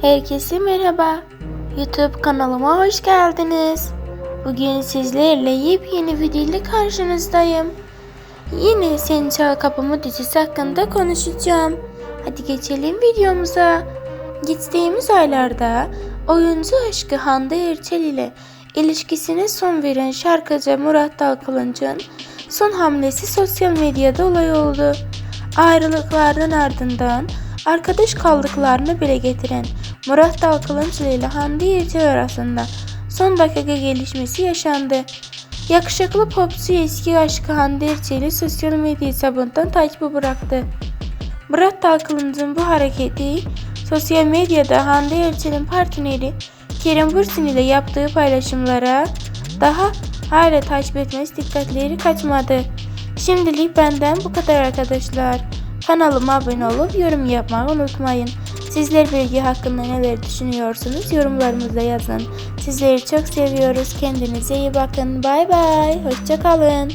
Herkese merhaba. YouTube kanalıma hoş geldiniz. Bugün sizlerle yepyeni video ile karşınızdayım. Yine Sen Çal Kapımı dizisi hakkında konuşacağım. Hadi geçelim videomuza. Geçtiğimiz aylarda oyuncu aşkı Hande Erçel ile ilişkisine son veren şarkıcı Murat Dalkılıç'ın son hamlesi sosyal medyada olay oldu. Ayrılıklardan ardından arkadaş kaldıklarını bile getiren Murat Dalkılıç ile Hande Erçel arasında son dakika gelişmesi yaşandı. Yakışıklı popçu eski aşkı Hande Erçel'i sosyal medya hesabından takibi bıraktı. Murat Dalkılıç'ın bu hareketi sosyal medyada Hande Erçel'in partneri Kerem Bürsin ile yaptığı paylaşımlara daha hala takip etmesi dikkatleri kaçmadı. Şimdilik benden bu kadar arkadaşlar. Kanalıma abone olup yorum yapmayı unutmayın. Sizler bilgi hakkında neler düşünüyorsunuz yorumlarınızda yazın. Sizleri çok seviyoruz. Kendinize iyi bakın. Bay bay. Hoşçakalın.